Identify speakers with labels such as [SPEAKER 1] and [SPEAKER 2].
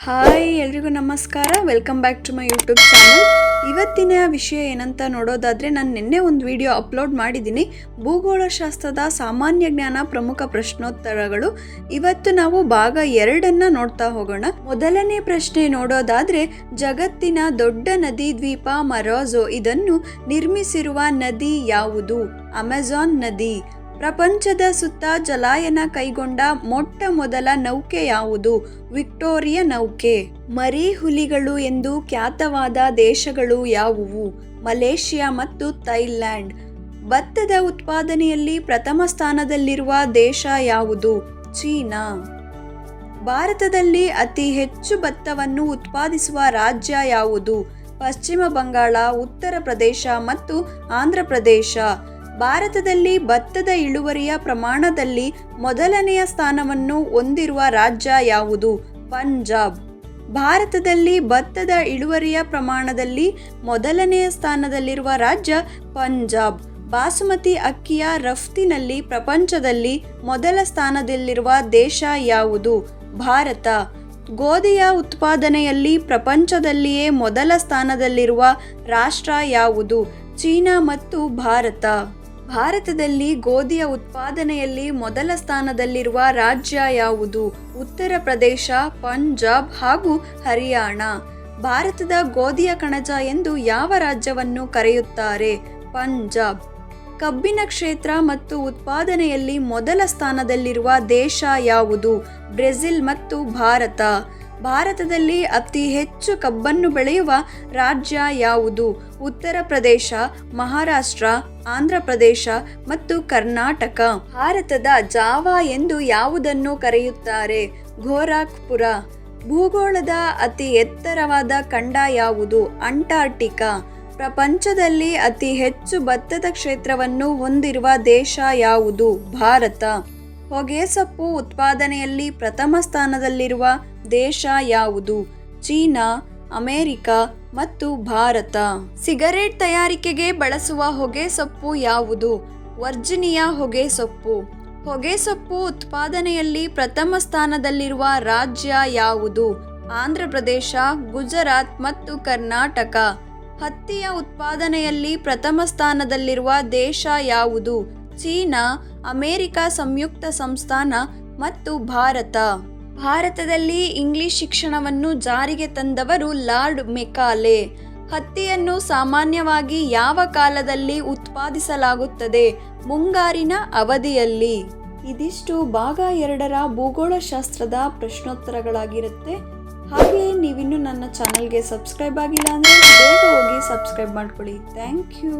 [SPEAKER 1] Hi, ಎಲ್ರಿಗೂ ನಮಸ್ಕಾರ. Welcome back to my YouTube channel ಇವತ್ತಿನ ವಿಷಯ ಏನಂತ ನೋಡೋದಾದರೆ, ನಾನು ನಿನ್ನೆ ಒಂದು ವಿಡಿಯೋ ಅಪ್ಲೋಡ್ ಮಾಡಿದ್ದೀನಿ. ಭೂಗೋಳಶಾಸ್ತ್ರದ ಸಾಮಾನ್ಯ ಜ್ಞಾನ ಪ್ರಮುಖ ಪ್ರಶ್ನೋತ್ತರಗಳು. ಇವತ್ತು ನಾವು ಭಾಗ ಎರಡನ್ನ ನೋಡ್ತಾ ಹೋಗೋಣ. ಮೊದಲನೇ ಪ್ರಶ್ನೆ ನೋಡೋದಾದರೆ, ಜಗತ್ತಿನ ದೊಡ್ಡ ನದಿ ದ್ವೀಪ ಮರಾಜೋ ಇದನ್ನು ನಿರ್ಮಿಸಿರುವ ನದಿ ಯಾವುದು? ಅಮೆಜಾನ್ ನದಿ. ಪ್ರಪಂಚದ ಸುತ್ತ ಜಲಾಯನ ಕೈಗೊಂಡ ಮೊಟ್ಟ ಮೊದಲ ನೌಕೆ ಯಾವುದು? ವಿಕ್ಟೋರಿಯಾ ನೌಕೆ. ಮರಿ ಹುಲಿಗಳು ಎಂದು ಖ್ಯಾತವಾದ ದೇಶಗಳು ಯಾವುವು? ಮಲೇಷಿಯಾ ಮತ್ತು ಥೈಲ್ಯಾಂಡ್. ಭತ್ತದ ಉತ್ಪಾದನೆಯಲ್ಲಿ ಪ್ರಥಮ ಸ್ಥಾನದಲ್ಲಿರುವ ದೇಶ ಯಾವುದು? ಚೀನಾ. ಭಾರತದಲ್ಲಿ ಅತಿ ಹೆಚ್ಚು ಭತ್ತವನ್ನು ಉತ್ಪಾದಿಸುವ ರಾಜ್ಯ ಯಾವುದು? ಪಶ್ಚಿಮ ಬಂಗಾಳ, ಉತ್ತರ ಪ್ರದೇಶ ಮತ್ತು ಆಂಧ್ರ ಪ್ರದೇಶ. ಭಾರತದಲ್ಲಿ ಭತ್ತದ ಇಳುವರಿಯ ಪ್ರಮಾಣದಲ್ಲಿ ಮೊದಲನೆಯ ಸ್ಥಾನವನ್ನು ಹೊಂದಿರುವ ರಾಜ್ಯ ಯಾವುದು? ಪಂಜಾಬ್. ಭಾರತದಲ್ಲಿ ಭತ್ತದ ಇಳುವರಿಯ ಪ್ರಮಾಣದಲ್ಲಿ ಮೊದಲನೆಯ ಸ್ಥಾನದಲ್ಲಿರುವ ರಾಜ್ಯ ಪಂಜಾಬ್. ಬಾಸುಮತಿ ಅಕ್ಕಿಯ ರಫ್ತಿನಲ್ಲಿ ಪ್ರಪಂಚದಲ್ಲಿ ಮೊದಲ ಸ್ಥಾನದಲ್ಲಿರುವ ದೇಶ ಯಾವುದು? ಭಾರತ. ಗೋಧಿಯ ಉತ್ಪಾದನೆಯಲ್ಲಿ ಪ್ರಪಂಚದಲ್ಲಿಯೇ ಮೊದಲ ಸ್ಥಾನದಲ್ಲಿರುವ ರಾಷ್ಟ್ರ ಯಾವುದು? ಚೀನಾ ಮತ್ತು ಭಾರತ. ಭಾರತದಲ್ಲಿ ಗೋಧಿಯ ಉತ್ಪಾದನೆಯಲ್ಲಿ ಮೊದಲ ಸ್ಥಾನದಲ್ಲಿರುವ ರಾಜ್ಯ ಯಾವುದು? ಉತ್ತರ ಪ್ರದೇಶ, ಪಂಜಾಬ್ ಹಾಗೂ ಹರಿಯಾಣ. ಭಾರತದ ಗೋಧಿಯ ಕಣಜ ಎಂದು ಯಾವ ರಾಜ್ಯವನ್ನು ಕರೆಯುತ್ತಾರೆ? ಪಂಜಾಬ್. ಕಬ್ಬಿನ ಕ್ಷೇತ್ರ ಮತ್ತು ಉತ್ಪಾದನೆಯಲ್ಲಿ ಮೊದಲ ಸ್ಥಾನದಲ್ಲಿರುವ ದೇಶ ಯಾವುದು? ಬ್ರೆಜಿಲ್ ಮತ್ತು ಭಾರತ. ಭಾರತದಲ್ಲಿ ಅತಿ ಹೆಚ್ಚು ಕಬ್ಬನ್ನು ಬೆಳೆಯುವ ರಾಜ್ಯ ಯಾವುದು? ಉತ್ತರ ಪ್ರದೇಶ, ಮಹಾರಾಷ್ಟ್ರ, ಆಂಧ್ರ ಪ್ರದೇಶ ಮತ್ತು ಕರ್ನಾಟಕ. ಭಾರತದ ಜಾವಾ ಎಂದು ಯಾವುದನ್ನು ಕರೆಯುತ್ತಾರೆ? ಘೋರಾಕ್ಪುರ ಭೂಗೋಳದ ಅತಿ ಎತ್ತರವಾದ ಖಂಡ ಯಾವುದು? ಅಂಟಾರ್ಟಿಕಾ. ಪ್ರಪಂಚದಲ್ಲಿ ಅತಿ ಹೆಚ್ಚು ಭತ್ತದ ಕ್ಷೇತ್ರವನ್ನು ಹೊಂದಿರುವ ದೇಶ ಯಾವುದು? ಭಾರತ. ಹೊಗೆಸೊಪ್ಪು ಉತ್ಪಾದನೆಯಲ್ಲಿ ಪ್ರಥಮ ಸ್ಥಾನದಲ್ಲಿರುವ ದೇಶ ಯಾವುದು? ಚೀನಾ, ಅಮೆರಿಕ ಮತ್ತು ಭಾರತ. ಸಿಗರೇಟ್ ತಯಾರಿಕೆಗೆ ಬಳಸುವ ಹೊಗೆ ಸೊಪ್ಪು ಯಾವುದು? ವರ್ಜಿನಿಯಾ ಹೊಗೆ ಸೊಪ್ಪು. ಉತ್ಪಾದನೆಯಲ್ಲಿ ಪ್ರಥಮ ಸ್ಥಾನದಲ್ಲಿರುವ ರಾಜ್ಯ ಯಾವುದು? ಆಂಧ್ರ ಪ್ರದೇಶ, ಗುಜರಾತ್ ಮತ್ತು ಕರ್ನಾಟಕ. ಹತ್ತಿಯ ಉತ್ಪಾದನೆಯಲ್ಲಿ ಪ್ರಥಮ ಸ್ಥಾನದಲ್ಲಿರುವ ದೇಶ ಯಾವುದು? ಚೀನಾ, ಅಮೆರಿಕ ಸಂಯುಕ್ತ ಸಂಸ್ಥಾನ ಮತ್ತು ಭಾರತ. ಭಾರತದಲ್ಲಿ ಇಂಗ್ಲಿಷ್ ಶಿಕ್ಷಣವನ್ನು ಜಾರಿಗೆ ತಂದವರು ಲಾರ್ಡ್ ಮೆಕಾಲೆ. ಹತ್ತಿಯನ್ನು ಸಾಮಾನ್ಯವಾಗಿ ಯಾವ ಕಾಲದಲ್ಲಿ ಉತ್ಪಾದಿಸಲಾಗುತ್ತದೆ? ಮುಂಗಾರಿನ ಅವಧಿಯಲ್ಲಿ. ಇದಿಷ್ಟು ಭಾಗ ಎರಡರ ಭೂಗೋಳಶಾಸ್ತ್ರದ ಪ್ರಶ್ನೋತ್ತರಗಳಾಗಿರುತ್ತೆ. ಹಾಗೆಯೇ ನೀವಿನ್ನೂ ನನ್ನ ಚಾನಲ್ಗೆ ಸಬ್ಸ್ಕ್ರೈಬ್ ಆಗಿಲ್ಲ ಅಂದರೆ ಬೇಗ ಹೋಗಿ ಸಬ್ಸ್ಕ್ರೈಬ್ ಮಾಡ್ಕೊಳ್ಳಿ. Thank you.